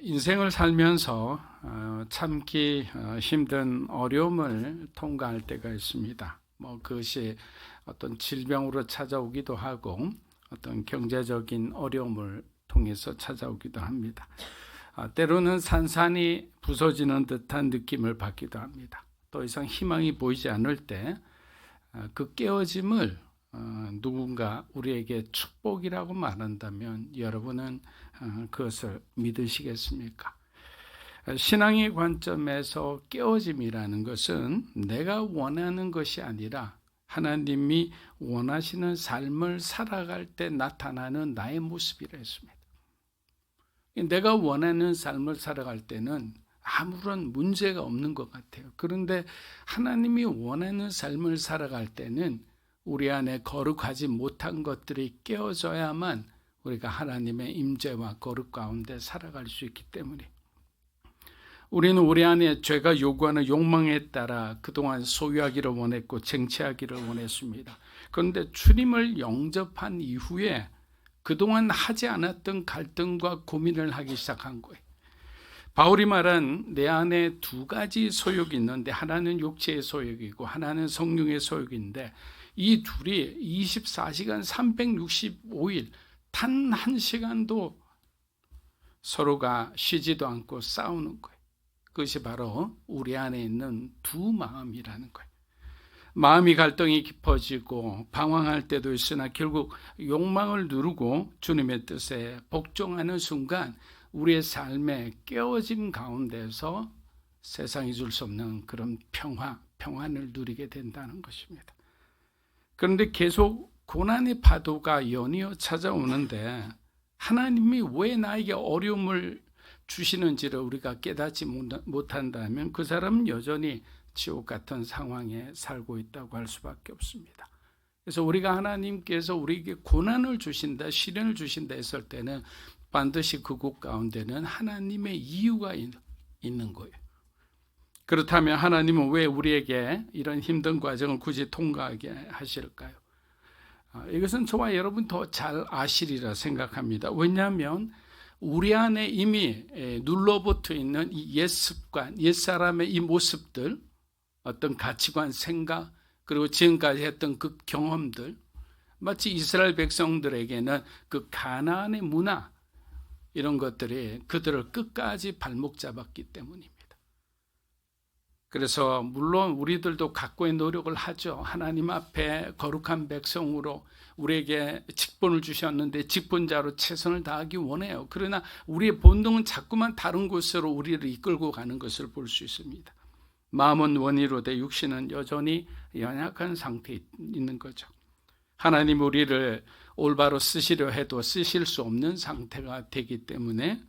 인생을 살면서 어, 참기 어, 힘든 어려움을 통과할 때가 있습니다. 뭐 그것이 어떤 질병으로 찾아오기도 하고 어떤 경제적인 어려움을 통해서 찾아오기도 합니다. 아, 때로는 산산이 부서지는 듯한 느낌을 받기도 합니다. 더 이상 희망이 보이지 않을 때 그 깨어짐을 어, 누군가 우리에게 축복이라고 말한다면 여러분은 어, 그것을 믿으시겠습니까? 신앙의 관점에서 깨어짐이라는 것은 내가 원하는 것이 아니라 하나님이 원하시는 삶을 살아갈 때 나타나는 나의 모습이라 했습니다. 내가 원하는 삶을 살아갈 때는 아무런 문제가 없는 것 같아요. 그런데 하나님이 원하는 삶을 살아갈 때는 우리 안에 거룩하지 못한 것들이 깨어져야만 우리가 하나님의 임재와 거룩 가운데 살아갈 수 있기 때문에 우리는 우리 안에 죄가 요구하는 욕망에 따라 그동안 소유하기를 원했고 쟁취하기를 원했습니다. 그런데 주님을 영접한 이후에 그동안 하지 않았던 갈등과 고민을 하기 시작한 거예요. 바울이 말한 내 안에 두 가지 소욕이 있는데 하나는 육체의 소욕이고 하나는 성령의 소욕인데 이 둘이 24시간 365일 단 한 시간도 서로가 쉬지도 않고 싸우는 거예요. 그것이 바로 우리 안에 있는 두 마음이라는 거예요. 마음이 갈등이 깊어지고 방황할 때도 있으나 결국 욕망을 누르고 주님의 뜻에 복종하는 순간 우리의 삶의 깨어짐 가운데서 세상이 줄 수 없는 그런 평화, 평안을 누리게 된다는 것입니다. 그런데 계속 고난의 파도가 연이어 찾아오는데 하나님이 왜 나에게 어려움을 주시는지를 우리가 깨닫지 못한다면 그 사람은 여전히 지옥 같은 상황에 살고 있다고 할 수밖에 없습니다. 그래서 우리가 하나님께서 우리에게 고난을 주신다, 시련을 주신다 했을 때는 반드시 그 곳 가운데는 하나님의 이유가 있는 거예요. 그렇다면 하나님은 왜 우리에게 이런 힘든 과정을 굳이 통과하게 하실까요? 아, 이것은 저와 여러분 더 잘 아시리라 생각합니다. 왜냐하면 우리 안에 이미 눌러붙어 있는 이 옛 습관, 옛 사람의 이 모습들, 어떤 가치관, 생각, 그리고 지금까지 했던 그 경험들, 마치 이스라엘 백성들에게는 그 가나안의 문화 이런 것들이 그들을 끝까지 발목 잡았기 때문입니다. 그래서 물론 우리들도 각고의 노력을 하죠. 하나님 앞에 거룩한 백성으로 우리에게 직분을 주셨는데 직분자로 최선을 다하기 원해요. 그러나 우리의 본능은 자꾸만 다른 곳으로 우리를 이끌고 가는 것을 볼 수 있습니다. 마음은 원의로 돼 육신은 여전히 연약한 상태에 있는 거죠. 하나님 우리를 올바로 쓰시려 해도 쓰실 수 없는 상태가 되기 때문에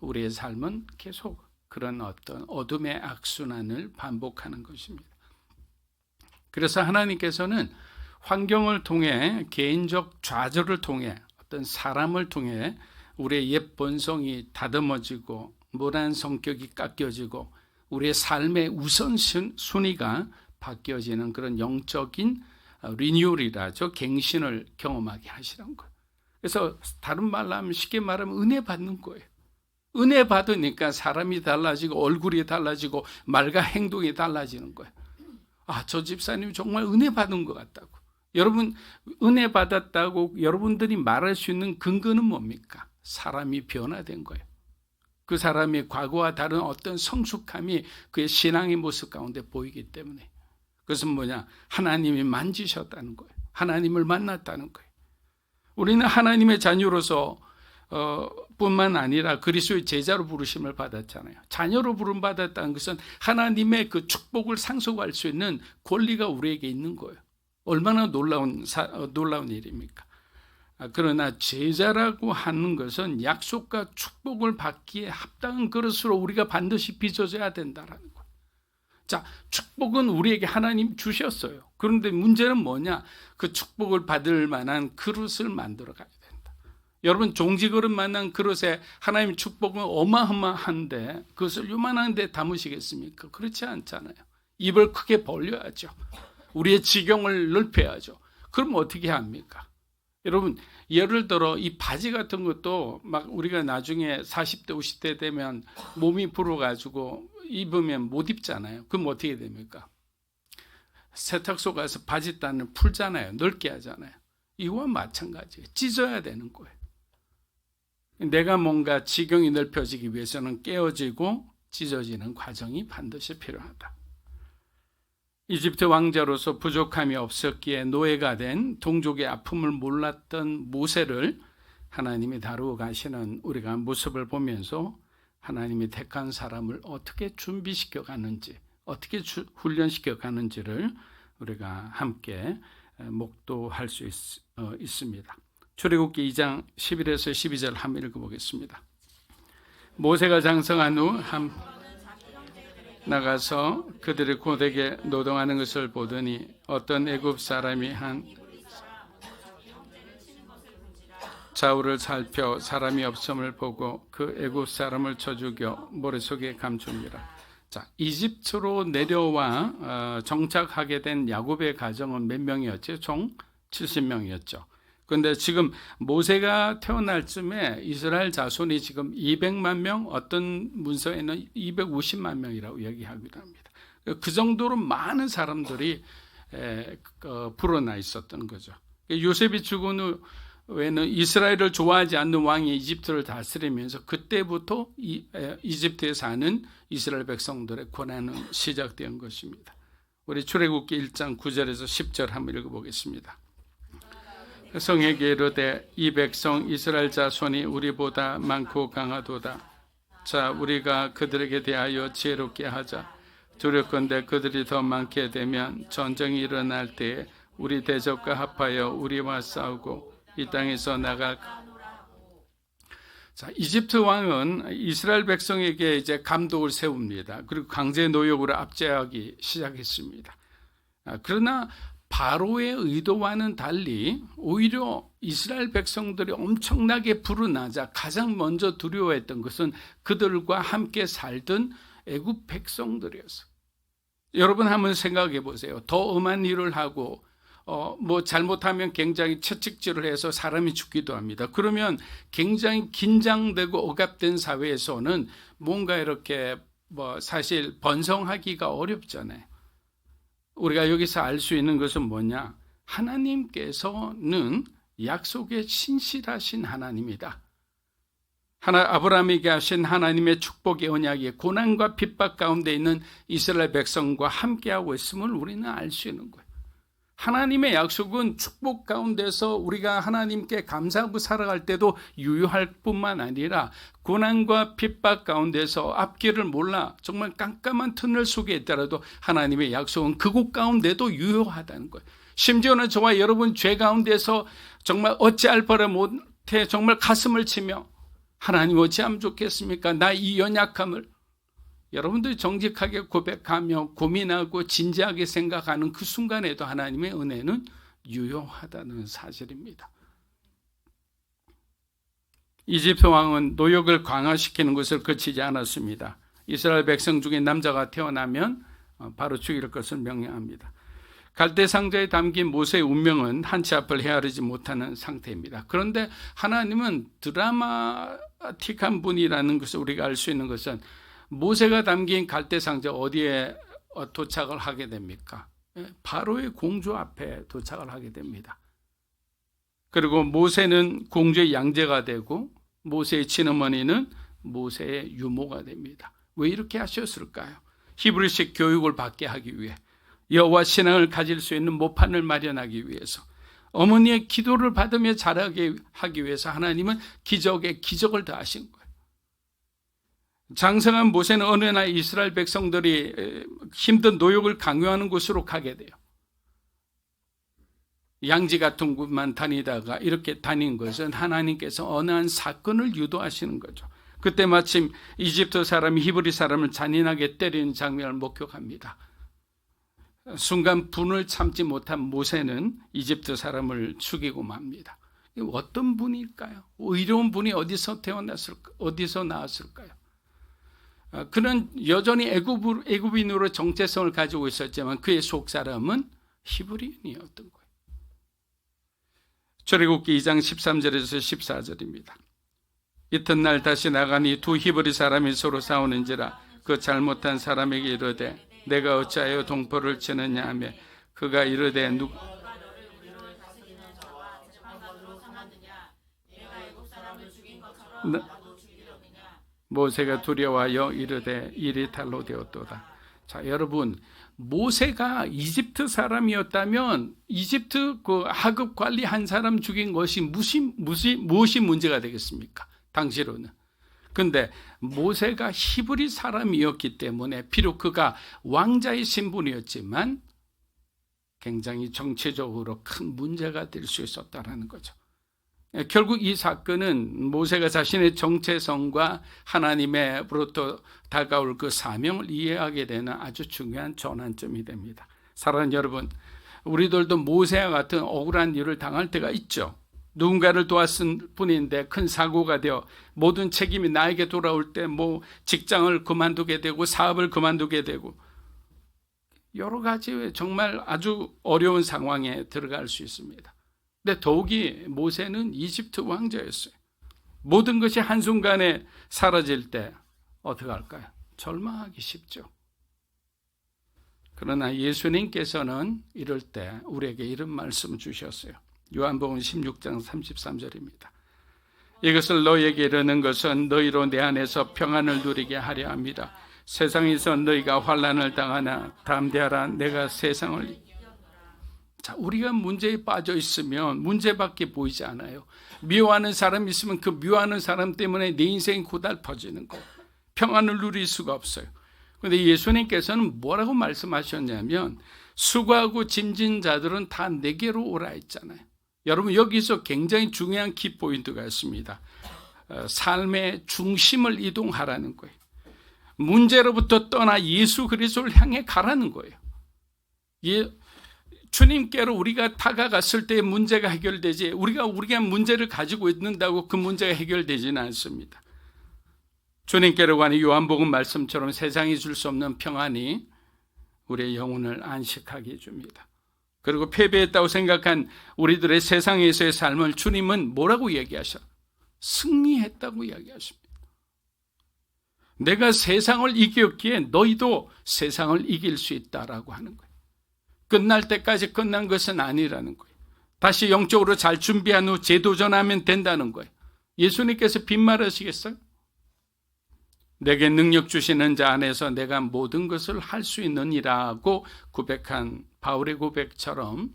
우리의 삶은 계속 그런 어떤 어둠의 악순환을 반복하는 것입니다. 그래서 하나님께서는 환경을 통해 개인적 좌절을 통해 어떤 사람을 통해 우리의 옛 본성이 다듬어지고 모난 성격이 깎여지고 우리의 삶의 우선 순위가 바뀌어지는 그런 영적인 리뉴얼이라죠. 갱신을 경험하게 하시는 거예요. 그래서 다른 말로 하면 쉽게 말하면 은혜 받는 거예요. 은혜 받으니까 사람이 달라지고 얼굴이 달라지고 말과 행동이 달라지는 거예요. 아, 저 집사님 정말 은혜 받은 것 같다고. 여러분, 은혜 받았다고 여러분들이 말할 수 있는 근거는 뭡니까? 사람이 변화된 거예요. 그 사람의 과거와 다른 어떤 성숙함이 그의 신앙의 모습 가운데 보이기 때문에. 그것은 뭐냐? 하나님이 만지셨다는 거예요. 하나님을 만났다는 거예요. 우리는 하나님의 자녀로서 어, 뿐만 아니라 그리스도의 제자로 부르심을 받았잖아요. 자녀로 부름 받았다는 것은 하나님의 그 축복을 상속할 수 있는 권리가 우리에게 있는 거예요. 얼마나 놀라운 사, 어, 놀라운 일입니까? 아, 그러나 제자라고 하는 것은 약속과 축복을 받기에 합당한 그릇으로 우리가 반드시 빚어져야 된다라는 거예요. 자, 축복은 우리에게 하나님 주셨어요. 그런데 문제는 뭐냐? 그 축복을 받을 만한 그릇을 만들어 가야 돼. 여러분 종지그릇 만난 그릇에 하나님 축복은 어마어마한데 그것을 요만한 데 담으시겠습니까? 그렇지 않잖아요. 입을 크게 벌려야죠. 우리의 지경을 넓혀야죠. 그럼 어떻게 합니까? 여러분 예를 들어 이 바지 같은 것도 막 우리가 나중에 40대 50대 되면 몸이 불어 가지고 입으면 못 입잖아요. 그럼 어떻게 됩니까? 세탁소 가서 바지 단을 풀잖아요. 넓게 하잖아요. 이와 마찬가지예요. 찢어야 되는 거예요. 내가 뭔가 지경이 넓혀지기 위해서는 깨어지고 찢어지는 과정이 반드시 필요하다. 이집트 왕자로서 부족함이 없었기에 노예가 된 동족의 아픔을 몰랐던 모세를 하나님이 다루어 가시는 우리가 모습을 보면서 하나님이 택한 사람을 어떻게 준비시켜 가는지, 어떻게 주, 훈련시켜 가는지를 우리가 함께 목도할 수 있, 어, 있습니다. 출애굽기 2장 11에서 12절 한번 읽어보겠습니다. 모세가 장성한 후 한 나가서 그들이 고되게 노동하는 것을 보더니 어떤 애굽 사람이 한 좌우를 살펴 사람이 없음을 보고 그 애굽 사람을 쳐 죽여 모래 속에 감춥니다. 자, 이집트로 내려와 어, 정착하게 된 야곱의 가정은 몇 명이었죠? 총 70명이었죠. 그런데 지금 모세가 태어날 쯤에 이스라엘 자손이 지금 200만 명, 어떤 문서에는 250만 명이라고 얘기하기도 합니다. 그 정도로 많은 사람들이 에, 어, 불어나 있었던 거죠. 요셉이 죽은 후에는 이스라엘을 좋아하지 않는 왕이 이집트를 다스리면서 그때부터 이, 에, 이집트에 사는 이스라엘 백성들의 고난은 시작된 것입니다. 우리 출애굽기 1장 9절에서 10절 한번 읽어보겠습니다. 성에게 이르되 이 백성 이스라엘 자손이 우리보다 많고 강하도다. 자 우리가 그들에게 대하여 지혜롭게 하자. 두렵건대 그들이 더 많게 되면 전쟁이 일어날 때에 우리 대적과 합하여 우리와 싸우고 이 땅에서 나갈 자, 이집트 왕은 이스라엘 백성에게 이제 감독을 세웁니다. 그리고 강제 노역으로 압제하기 시작했습니다. 아, 그러나 바로의 의도와는 달리 오히려 이스라엘 백성들이 엄청나게 불어나자 가장 먼저 두려워했던 것은 그들과 함께 살던 애굽 백성들이었어요. 여러분 한번 생각해 보세요. 더 엄한 일을 하고 어, 뭐 잘못하면 굉장히 채찍질을 해서 사람이 죽기도 합니다. 그러면 굉장히 긴장되고 억압된 사회에서는 뭔가 이렇게 뭐 사실 번성하기가 어렵잖아요. 우리가 여기서 알 수 있는 것은 뭐냐? 하나님께서는 약속에 신실하신 하나님이다. 하나 아브라함에게 하신 하나님의 축복의 언약이 고난과 핍박 가운데 있는 이스라엘 백성과 함께하고 있음을 우리는 알 수 있는 거예요. 하나님의 약속은 축복 가운데서 우리가 하나님께 감사하고 살아갈 때도 유효할 뿐만 아니라 고난과 핍박 가운데서 앞길을 몰라 정말 깜깜한 터널 속에 있더라도 하나님의 약속은 그곳 가운데도 유효하다는 거예요. 심지어는 저와 여러분 죄 가운데서 정말 어찌할 바를 못해 정말 가슴을 치며 하나님 어찌하면 좋겠습니까? 나 이 연약함을 여러분들이 정직하게 고백하며 고민하고 진지하게 생각하는 그 순간에도 하나님의 은혜는 유효하다는 사실입니다. 이집트 왕은 노역을 강화시키는 것을 그치지 않았습니다. 이스라엘 백성 중에 남자가 태어나면 어, 바로 죽일 것을 명령합니다. 갈대 상자에 담긴 모세의 운명은 한치 앞을 헤아리지 못하는 상태입니다. 그런데 하나님은 드라마틱한 분이라는 것을 우리가 알 수 있는 것은 모세가 담긴 갈대 상자 어디에 어, 도착을 하게 됩니까? 예, 바로의 공주 앞에 도착을 하게 됩니다. 그리고 모세는 공주의 양제가 되고 모세의 친어머니는 모세의 유모가 됩니다. 왜 이렇게 하셨을까요? 히브리식 교육을 받게 하기 위해 여호와 신앙을 가질 수 있는 모판을 마련하기 위해서 어머니의 기도를 받으며 자라게 하기 위해서 하나님은 기적에 기적을 더하신 거예요. 장성한 모세는 어느 날 이스라엘 백성들이 힘든 노역을 강요하는 곳으로 가게 돼요. 양지 같은 곳만 다니다가 이렇게 다닌 것은 하나님께서 어느 한 사건을 유도하시는 거죠. 그때 마침 이집트 사람이 히브리 사람을 잔인하게 때리는 장면을 목격합니다. 순간 분을 참지 못한 모세는 이집트 사람을 죽이고 맙니다. 어떤 분일까요? 의로운 분이 어디서 태어났을까? 어디서 나왔을까요? 어, 그는 여전히 애굽, 애굽인으로 정체성을 가지고 있었지만 그의 속 사람은 히브리인이었던 거예요. 출애굽기 2장 13절에서 14절입니다. 이튿날 다시 나가니 두 히브리 사람이 서로 싸우는지라 그 잘못한 사람에게 이르되 내가 어찌하여 동포를 치느냐 하며 그가 이르되 누 나- 모세가 두려워하여 이르되 일이 달로 되었도다. 자, 여러분, 모세가 이집트 사람이었다면 이집트 그 하급 관리 한 사람 죽인 것이 무시, 무시, 무엇이 문제가 되겠습니까? 당시로는. 근데 모세가 히브리 사람이었기 때문에 비록 그가 왕자의 신분이었지만 굉장히 정치적으로 큰 문제가 될 수 있었다라는 거죠. 예, 결국 이 사건은 모세가 자신의 정체성과 하나님의로부터 다가올 그 사명을 이해하게 되는 아주 중요한 전환점이 됩니다. 사랑하는 여러분, 우리들도 모세와 같은 억울한 일을 당할 때가 있죠. 누군가를 도왔을 뿐인데 큰 사고가 되어 모든 책임이 나에게 돌아올 때 뭐 직장을 그만두게 되고 사업을 그만두게 되고 여러 가지 정말 아주 어려운 상황에 들어갈 수 있습니다. 근데 더욱이 모세는 이집트 왕자였어요. 모든 것이 한순간에 사라질 때 어떻게 할까요? 절망하기 쉽죠. 그러나 예수님께서는 이럴 때 우리에게 이런 말씀 주셨어요. 요한복음 16장 33절입니다. 이것을 너희에게 이르는 것은 너희로 내 안에서 평안을 누리게 하려 합니다. 세상에서 너희가 환란을 당하나 담대하라 내가 세상을 자, 우리가 문제에 빠져 있으면 문제밖에 보이지 않아요. 미워하는 사람이 있으면 그 미워하는 사람 때문에 내 인생이 고달퍼지는 거. 평안을 누릴 수가 없어요. 그런데 예수님께서는 뭐라고 말씀하셨냐면 수고하고 짐진 자들은 다 내게로 오라 했잖아요. 여러분 여기서 굉장히 중요한 키포인트가 있습니다. 어, 삶의 중심을 이동하라는 거예요. 문제로부터 떠나 예수 그리스도를 향해 가라는 거예요. 예, 주님께로 우리가 다가갔을 때 문제가 해결되지 우리가 우리가 문제를 가지고 있는다고 그 문제가 해결되지는 않습니다. 주님께로 가는 요한복음 말씀처럼 세상이 줄 수 없는 평안이 우리의 영혼을 안식하게 해줍니다. 그리고 패배했다고 생각한 우리들의 세상에서의 삶을 주님은 뭐라고 얘기하셔? 승리했다고 이야기하십니다. 내가 세상을 이겼기에 너희도 세상을 이길 수 있다라고 하는 거예요. 끝날 때까지 끝난 것은 아니라는 거예요. 다시 영적으로 잘 준비한 후 재도전하면 된다는 거예요. 예수님께서 빈말하시겠어요? 내게 능력 주시는 자 안에서 내가 모든 것을 할 수 있느니라고 고백한 바울의 고백처럼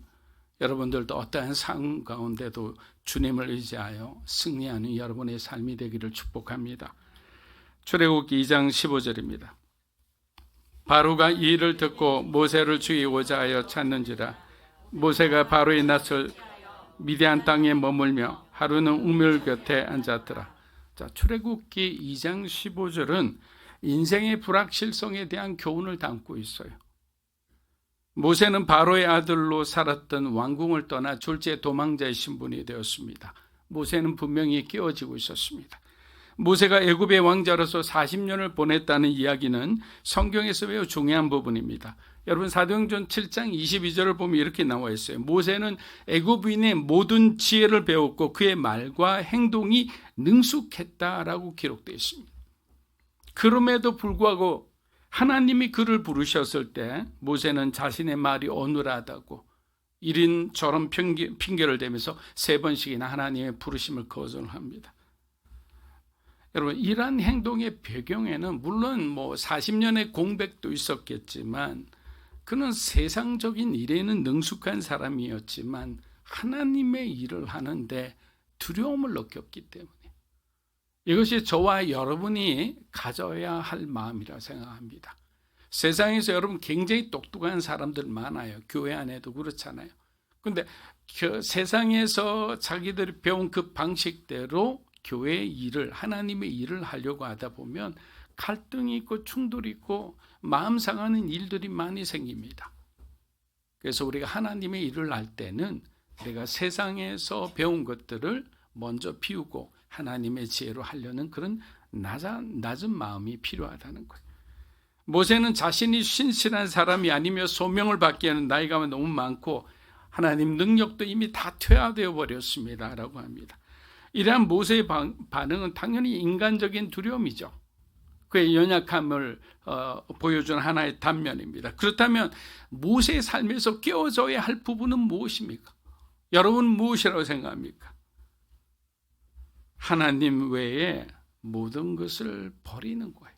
여러분들도 어떠한 상황 가운데도 주님을 의지하여 승리하는 여러분의 삶이 되기를 축복합니다. 출애굽기 2장 15절입니다. 바로가 이 일을 듣고 모세를 죽이고자 하여 찾는지라 모세가 바로의 낯을 미디안 땅에 머물며 하루는 우물 곁에 앉았더라. 자, 출애굽기 2장 15절은 인생의 불확실성에 대한 교훈을 담고 있어요. 모세는 바로의 아들로 살았던 왕궁을 떠나 졸제 도망자의 신분이 되었습니다. 모세는 분명히 깨어지고 있었습니다. 모세가 애굽의 왕자로서 40년을 보냈다는 이야기는 성경에서 매우 중요한 부분입니다. 여러분 사도행전 7장 22절을 보면 이렇게 나와 있어요. 모세는 애굽인의 모든 지혜를 배웠고 그의 말과 행동이 능숙했다라고 기록되어 있습니다. 그럼에도 불구하고 하나님이 그를 부르셨을 때 모세는 자신의 말이 어눌하다고 일인처럼 핑계, 핑계 를 대면서 세 번씩이나 하나님의 부르심을 거절합니다. 여러분 이러한 행동의 배경에는 물론 뭐 40년의 공백도 있었겠지만 그는 세상적인 일에는 능숙한 사람이었지만 하나님의 일을 하는데 두려움을 느꼈기 때문에 이것이 저와 여러분이 가져야 할 마음이라 생각합니다. 세상에서 여러분 굉장히 똑똑한 사람들 많아요. 교회 안에도 그렇잖아요. 근데 그 세상에서 자기들이 배운 그 방식대로 교회의 일을 하나님의 일을 하려고 하다 보면 갈등이 있고 충돌이 있고 마음 상하는 일들이 많이 생깁니다. 그래서 우리가 하나님의 일을 할 때는 내가 세상에서 배운 것들을 먼저 피우고 하나님의 지혜로 하려는 그런 낮은, 낮은 마음이 필요하다는 거예요. 모세는 자신이 신실한 사람이 아니며 소명을 받기 에는 나이가 너무 많고 하나님 능력도 이미 다 퇴화되어 버렸습니다라고 합니다. 이러한 모세의 반응은 당연히 인간적인 두려움이죠. 그의 연약함을 어, 보여준 하나의 단면입니다. 그렇다면 모세의 삶에서 깨워져야 할 부분은 무엇입니까? 여러분 무엇이라고 생각합니까? 하나님 외에 모든 것을 버리는 거예요.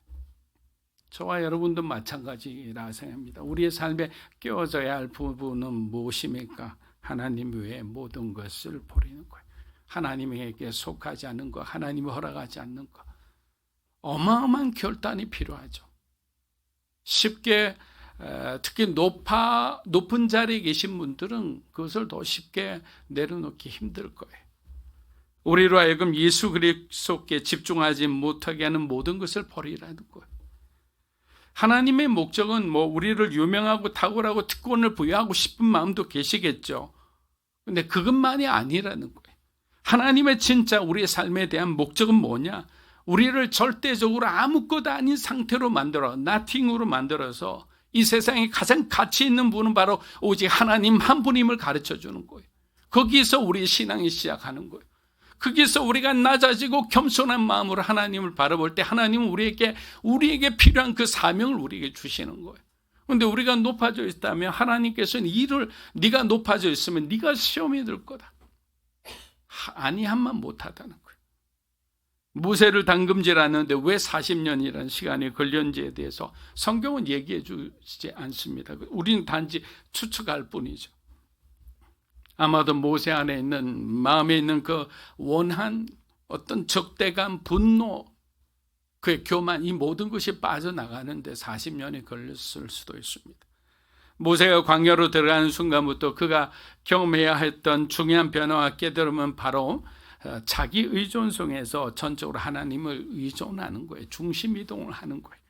저와 여러분도 마찬가지라 생각합니다. 우리의 삶에 깨워져야 할 부분은 무엇입니까? 하나님 외에 모든 것을 버리는 거예요. 하나님에게 속하지 않는 것, 하나님이 허락하지 않는 것. 어마어마한 결단이 필요하죠. 쉽게 특히 높아 높은 자리에 계신 분들은 그것을 더 쉽게 내려놓기 힘들 거예요. 우리로 하여금 예수 그리스도께 집중하지 못하게 하는 모든 것을 버리라는 거예요. 하나님의 목적은 뭐 우리를 유명하고 탁월하고 특권을 부여하고 싶은 마음도 계시겠죠. 근데 그것만이 아니라는 거예요. 하나님의 진짜 우리의 삶에 대한 목적은 뭐냐? 우리를 절대적으로 아무것도 아닌 상태로 만들어, 나팅으로 만들어서 이 세상에 가장 가치 있는 분은 바로 오직 하나님 한 분임을 가르쳐 주는 거예요. 거기서 우리의 신앙이 시작하는 거예요. 거기서 우리가 낮아지고 겸손한 마음으로 하나님을 바라볼 때 하나님은 우리에게 우리에게 필요한 그 사명을 우리에게 주시는 거예요. 그런데 우리가 높아져 있다면 하나님께서는 일을 네가 높아져 있으면 네가 시험이 들 거다. 아니한만 못하다는 거예요. 무쇠를 담금질하는데 왜 40년이라는 시간이 걸렸는지에 대해서 성경은 얘기해 주지 않습니다. 우리는 단지 추측할 뿐이죠. 아마도 모세 안에 있는 마음에 있는 그 원한 어떤 적대감, 분노, 그의 교만 이 모든 것이 빠져나가는데 40년이 걸렸을 수도 있습니다. 모세가 광야로 들어가는 순간부터 그가 경험해야 했던 중요한 변화와 깨달음은 바로 어, 자기 의존성에서 전적으로 하나님을 의존하는 거예요. 중심 이동을 하는 거예요.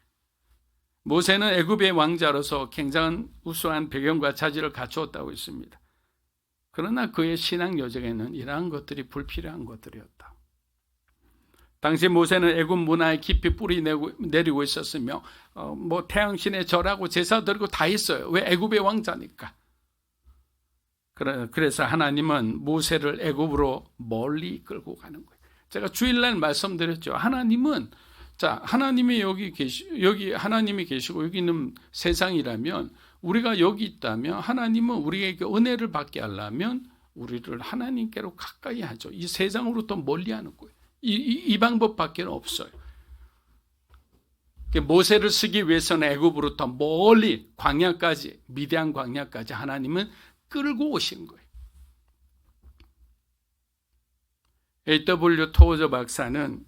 모세는 애굽의 왕자로서 굉장한 우수한 배경과 자질을 갖추었다고 했습니다. 그러나 그의 신앙 여정에는 이러한 것들이 불필요한 것들이었다. 당시 모세는 애굽 문화에 깊이 뿌리 내리고 있었으며 어, 뭐 태양신에 절하고 제사 드리고 다 했어요. 왜 애굽의 왕자니까. 그래서 하나님은 모세를 애굽으로 멀리 끌고 가는 거예요. 제가 주일날 말씀드렸죠. 하나님은 자 하나님이 여기 계시 여기 하나님이 계시고 여기 있는 세상이라면 우리가 여기 있다면 하나님은 우리에게 은혜를 받게 하려면 우리를 하나님께로 가까이 하죠. 이 세상으로부터 멀리 하는 거예요. 이, 이, 이 방법밖에 없어요. 모세를 쓰기 위해서는 애굽으로부터 멀리 광야까지 미대한 광야까지 하나님은 끌고 오신 거예요. A.W. 토저 박사는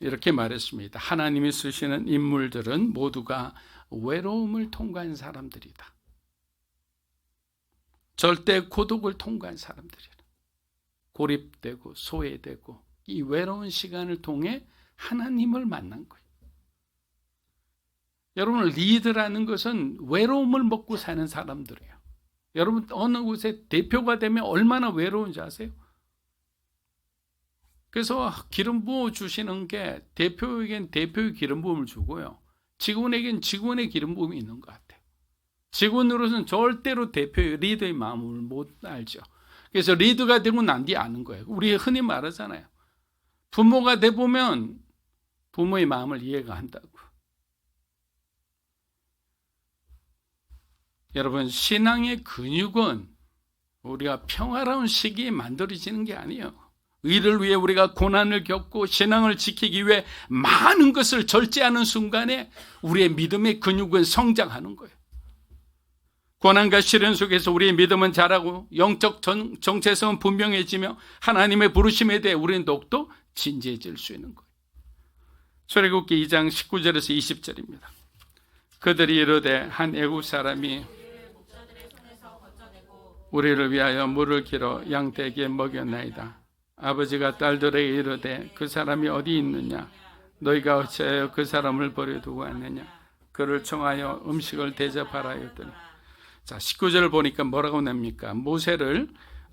이렇게 말했습니다. 하나님이 쓰시는 인물들은 모두가 외로움을 통과한 사람들이다. 절대 고독을 통과한 사람들이라. 고립되고 소외되고 이 외로운 시간을 통해 하나님을 만난 거예요. 여러분 리드라는 것은 외로움을 먹고 사는 사람들이에요. 여러분 어느 곳에 대표가 되면 얼마나 외로운지 아세요? 그래서 기름 부어 주시는 게 대표에겐 대표의 기름 부음을 주고요. 직원에겐 직원의 기름 부음이 있는 것 같아요. 직원으로서는 절대로 대표의 리더의 마음을 못 알죠. 그래서 리더가 되고 난 뒤에 아는 거예요. 우리 흔히 말하잖아요. 부모가 돼 보면 부모의 마음을 이해가 한다고. 여러분 신앙의 근육은 우리가 평화로운 시기에 만들어지는 게 아니에요. 의를 위해 우리가 고난을 겪고 신앙을 지키기 위해 많은 것을 절제하는 순간에 우리의 믿음의 근육은 성장하는 거예요. 고난과 시련 속에서 우리의 믿음은 자라고 영적 정, 정체성은 분명해지며 하나님의 부르심에 대해 우리는 더욱더 진지해질 수 있는 거예요. 출애굽기 2장 19절에서 20절입니다. 그들이 이르되 한 애국 사람이 우리를 위하여 물을 길어 양떼에게 먹였나이다. 아버지가 딸들에게 이르되 그 사람이 어디 있느냐? 너희가 어찌하여 그 사람을 버려두고 왔느냐? 그를 청하여 음식을 대접하라 했더니 자, 19절을 보니까 뭐라고 냅니까? 모세를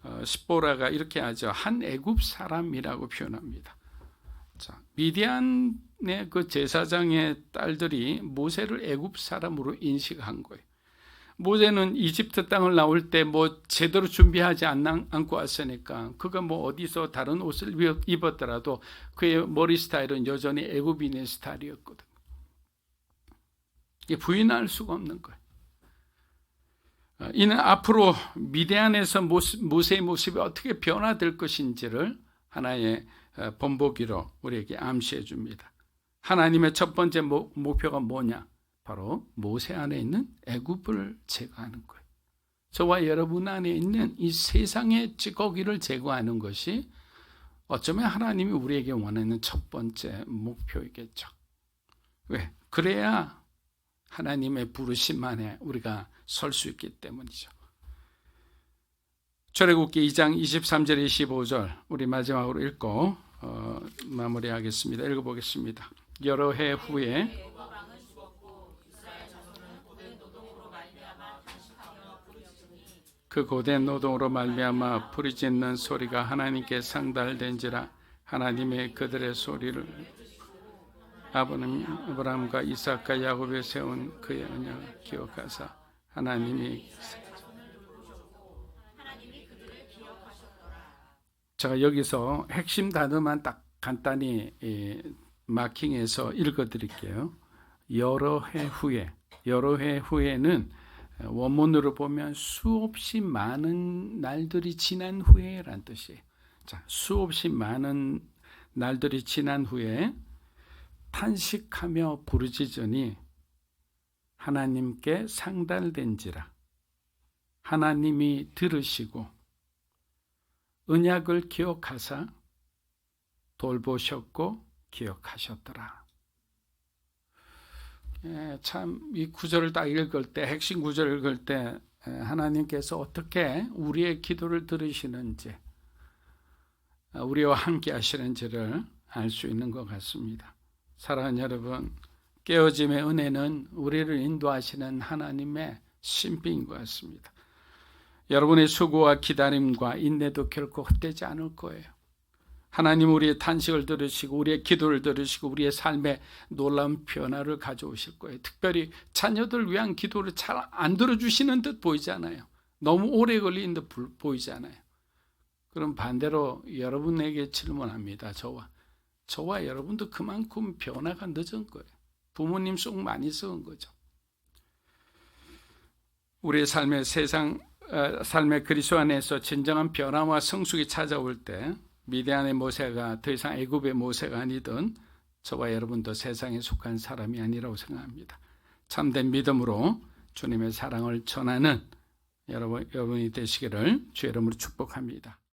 어, 십보라가 이렇게 하죠. 한 애굽 사람이라고 표현합니다. 자, 미디안의 그 제사장의 딸들이 모세를 애굽 사람으로 인식한 거예요. 모세는 이집트 땅을 나올 때 뭐 제대로 준비하지 않, 않고 왔으니까 그가 뭐 어디서 다른 옷을 입- 입었더라도 그의 머리 스타일은 여전히 애굽인의 스타일이었거든. 이게 부인할 수가 없는 거예요. 어, 이는 앞으로 미대안에서 모세의 모습이 어떻게 변화될 것인지를 하나의 어, 본보기로 우리에게 암시해 줍니다. 하나님의 첫 번째 목, 목표가 뭐냐? 바로 모세 안에 있는 애굽을 제거하는 거예요. 저와 여러분 안에 있는 이 세상의 찌꺼기를 제거하는 것이 어쩌면 하나님이 우리에게 원하는 첫 번째 목표이겠죠. 왜? 그래야 하나님의 부르심 안에 우리가 설 수 있기 때문이죠. 출애굽기 2장 23절 25절 우리 마지막으로 읽고 어, 마무리하겠습니다. 읽어보겠습니다. 여러 해 후에 그 고된 노동으로 말미암아 부르짖는 소리가 하나님께 상달된지라 하나님의 그들의 소리를 아버님 아브라함과 이삭과 야곱에 세운 그의 언약을 기억하사 하나님이 제가 여기서 핵심 단어만 딱 간단히 예, 마킹해서 읽어 드릴게요. 여러 해 후에 여러 해 후에는 원문으로 보면 수없이 많은 날들이 지난 후에란 뜻이에요. 자, 수없이 많은 날들이 지난 후에 탄식하며 부르짖으니 하나님께 상달된지라 하나님이 들으시고 언약을 기억하사 돌보셨고 기억하셨더라. 예, 참이 구절을 딱 읽을 때 핵심 구절을 읽을 때 예, 하나님께서 어떻게 우리의 기도를 들으시는지 아, 우리와 함께 하시는지를 알 수 있는 것 같습니다. 사랑하는 여러분, 깨어짐의 은혜는 우리를 인도하시는 하나님의 신비인 것 같습니다. 여러분의 수고와 기다림과 인내도 결코 헛되지 않을 거예요. 하나님 우리의 탄식을 들으시고 우리의 기도를 들으시고 우리의 삶에 놀라운 변화를 가져오실 거예요. 특별히 자녀들 위한 기도를 잘 안 들어주시는 듯 보이잖아요. 너무 오래 걸리는 듯 보이잖아요. 그럼 반대로 여러분에게 질문합니다. 저와 저와 여러분도 그만큼 변화가 늦은 거예요. 부모님 속 많이 썩은 거죠. 우리의 삶의 세상 어, 삶의 그리스도 안에서 진정한 변화와 성숙이 찾아올 때 미디안의 모세가 더 이상 애굽의 모세가 아니던 저와 여러분도 세상에 속한 사람이 아니라고 생각합니다. 참된 믿음으로 주님의 사랑을 전하는 여러분, 여러분이 되시기를 주의 이름으로 축복합니다.